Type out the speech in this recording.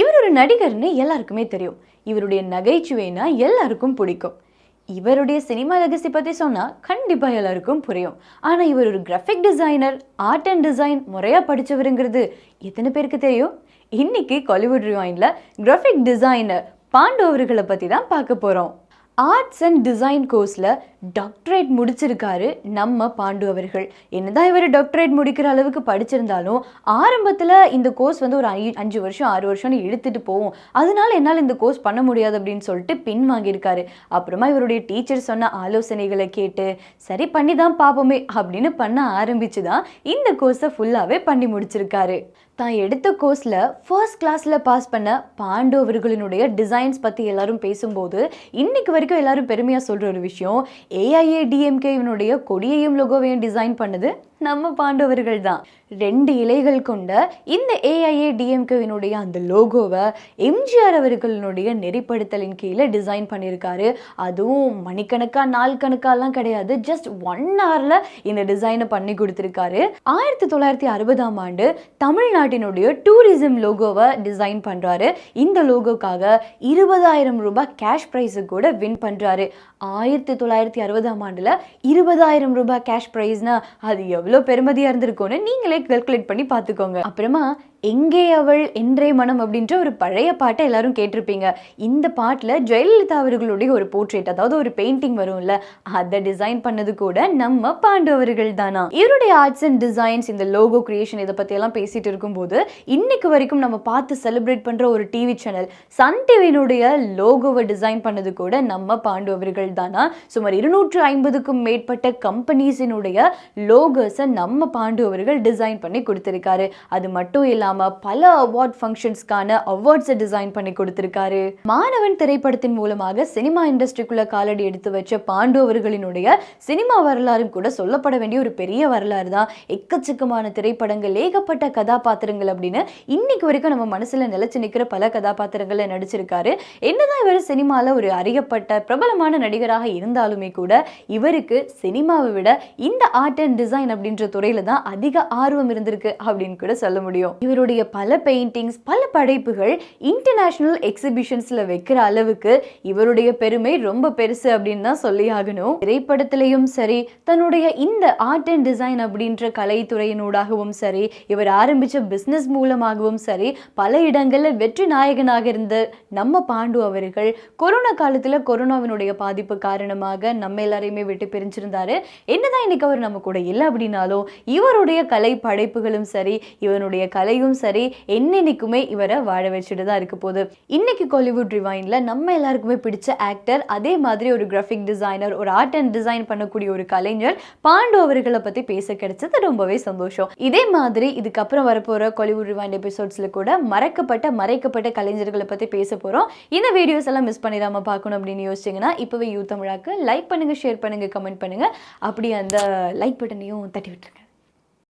இவர் ஒரு நடிகர்னு எல்லாருக்குமே தெரியும். இவருடைய நகைச்சுவைனா எல்லாருக்கும் பிடிக்கும். இவருடைய சினிமா லெகசி பற்றி சொன்னால் கண்டிப்பாக எல்லாருக்கும் புரியும். ஆனால் இவர் ஒரு graphic designer art and design முறையாக படித்தவருங்கிறது எத்தனை பேருக்கு தெரியும்? இன்னைக்கு காலிவுட் ரிவாயினில் கிராஃபிக் டிசைனர் பாண்டு அவர்களை பற்றி தான் பார்க்க போகிறோம் ஆர்ட்ஸ் அண்ட் டிசைன் கோர்ஸில் டாக்டரேட் முடிச்சிருக்காரு நம்ம பாண்டு அவர்கள். என்னதான் இவர் டாக்டரேட் முடிக்கிற அளவுக்கு படிச்சிருந்தாலும் ஆரம்பத்தில் இந்த கோர்ஸ் வந்து ஒரு ஐ- அஞ்சு வருஷம் ஆறு வருஷம்னு இழுத்துட்டு போகும். அதனால என்னால் இந்த கோர்ஸ் பண்ண முடியாது அப்படின்னு சொல்லிட்டு பின் வாங்கியிருக்காரு. அப்புறமா இவருடைய டீச்சர் சொன்ன ஆலோசனைகளை கேட்டு சரி பண்ணி தான் பார்ப்போமே அப்படின்னு பண்ண ஆரம்பிச்சு தான் இந்த கோர்ஸை ஃபுல்லாகவே பண்ணி முடிச்சிருக்காரு. தான் எடுத்த கோர்ஸில் ஃபர்ஸ்ட் கிளாஸில் பாஸ் பண்ண பாண்டவர்களினுடைய டிசைன்ஸ் பற்றி எல்லாரும் பேசும்போது இன்னைக்கு வரைக்கும் எல்லாரும் பெருமையாக சொல்கிற ஒரு விஷயம் ஏஐஏ டிஎம்கேவினுடைய கொடியையும் லோகோவையும் டிசைன் பண்ணது. நம்ம பாண்டவர்கள் தான் ரெண்டு இலைகள் கொண்ட இந்த ஏஐஏ டிஎம்கேவினுடைய அந்த லோகோவை எம்ஜிஆர் அவர்களினுடைய நெறிப்படுத்தலின் கீழே டிசைன் பண்ணியிருக்காரு அதுவும் மணிக்கணக்கா நாள் கணக்காலாம் கிடையாது ஜஸ்ட் ஒன் ஹவரில் இந்த டிசைனை பண்ணி கொடுத்துருக்காரு. ஆயிரத்தி தொள்ளாயிரத்தி அறுபதாம் ஆண்டு தமிழ்நாட்டினுடைய டூரிசம் லோகோவை டிசைன் பண்ணுறாரு இந்த லோகோக்காக இருபதாயிரம் ரூபாய் கேஷ் ப்ரைஸு கூட வின் பண்ணுறாரு ஆயிரத்தி தொள்ளாயிரத்தி அறுபதாம் ஆண்டில் இருபதாயிரம் ரூபாய் கேஷ் ப்ரைஸ்னால் அது எவ்வளோ பெருமதியாக இருந்திருக்கும்னு நீங்களே கல்குலேட் பண்ணி பார்த்துக்கோங்க. அப்புறமா எங்கே அவள் என்றே மனம் அப்படின்ற ஒரு பழைய பாட்டை எல்லாரும் கேட்டிருப்பீங்க. இந்த பாட்டில் ஜெயலலிதா அவர்களுடைய ஒரு போர்ட்ரேட் அதாவது ஒரு பெயிண்டிங் வரும்ல அதை டிசைன் பண்ணது கூட நம்ம பாண்டு அவர்கள் தானா? இவருடைய ஆர்ட்ஸ் அண்ட் டிசைன்ஸ் இந்த லோகோ கிரியேஷன் இதை பற்றி எல்லாம் பேசிட்டு இருக்கும்போது இன்னைக்கு வரைக்கும் நம்ம பார்த்து செலிப்ரேட் பண்ணுற ஒரு டிவி சேனல் சன் டிவியினுடைய லோகோவை டிசைன் பண்ணது கூட நம்ம பாண்டு அவர்கள் தானா? சுமார் இருநூற்று ஐம்பதுக்கும் மேற்பட்ட கம்பெனிஸினுடைய லோகோஸை நம்ம பாண்டு அவர்கள் டிசைன் பண்ணி கொடுத்துருக்காரு. அது மட்டும் இல்லாமல் பல அவார்ட் ஃபங்க்ஷன்ஸ்க்கான அவார்ட்ஸை டிசைன் பண்ணி கொடுத்துருக்காரு. மாணவன் திரைப்படத்தின் மூலமாக சினிமா இண்டஸ்ட்ரிக்குள்ள காலடி எடுத்து வச்ச பாண்டு அவர்களினுடைய சினிமா வரலாறும் கூட சொல்லப்பட வேண்டிய ஒரு பெரிய வரலாறு தான் எக்கச்சக்கமான திரைப்படங்கள் ஏகப்பட்ட கதாபாத்திரங்கள் அப்படின்னு இன்னைக்கு வரைக்கும் நம்ம மனசில் நிலைச்சு நிற்கிற பல கதாபாத்திரங்களை நடிச்சிருக்காரு. என்னதான் இவர் சினிமாவில் ஒரு அறியப்பட்ட பிரபலமான நடிகராக இருந்தாலுமே கூட இவருக்கு சினிமாவை விட இந்த ஆர்ட் அண்ட் டிசைன் அப்படின்ற துறையில தான் அதிக ஆர்வம் இருந்திருக்கு அப்படின்னு கூட சொல்ல முடியும். இவருடைய பல பெயிண்டிங்ஸ் பல படைப்புகள் இன்டர்நேஷ்னல் எக்ஸிபிஷன்ஸ்ல வைக்கிற அளவுக்கு இவருடைய பெருமை ரொம்ப பெருசு அப்படின்னு தான் சொல்லி ஆகணும். திரைப்படத்திலையும் சரி தன்னுடைய இந்த ஆர்ட் அண்ட் டிசைன் அப்படின்ற கலைத்துறையினூடாகவும் சரி இவர் ஆரம்பிச்ச பிசினஸ் மூலமாகவும் சரி பல இடங்களில் வெற்றி நாயகனாக இருந்த நம்ம பாண்டு அவர்கள் கொரோனா காலத்தில் கொரோனாவினுடைய பாதிப்பு காரணமாக நம்ம எல்லாரையுமே விட்டு பிரிஞ்சிருந்தாரு. என்னதான் இன்னைக்கு அவர் நம்ம கூட இல்லை அப்படின்னாலும் இவருடைய கலை படைப்புகளும் சரி இவனுடைய கலையும் சரி என்னென்னைக்குமே இவரை வாழ வச்சுட்டு தான் இருக்க போகுது. இன்னைக்கு காலிவுட் ரிவைன்ல நம்ம எல்லாருக்குமே பிடிச்ச ஆக்டர் அதே மாதிரி ஒரு கிராஃபிக் டிசைனர் ஒரு ஆர்ட் அண்ட் டிசைன் பண்ணக்கூடிய ஒரு கலைஞர் பாண்டு அவர்களை பத்தி பேச கிடைச்சது ரொம்பவே சந்தோஷம். இதே மாதிரி இதுக்கப்புறம் வரப்போற காலிவுட் ரிவைண்ட் எபிசோட்ஸ்ல கூட மறக்கப்பட்ட மறைக்கப்பட்ட கலைஞர்களை பத்தி பேச போறோம். இந்த வீடியோஸ் எல்லாம் மிஸ் பண்ணிடாம பார்க்கணும் அப்படின்னு யோசிச்சீங்கன்னா இப்போவே யூ தமிழாக்கு லைக் பண்ணுங்க ஷேர் பண்ணுங்க கமெண்ட் பண்ணுங்க. அப்படி அந்த லைக் பட்டனையும் தட்டி விட்டுருங்க.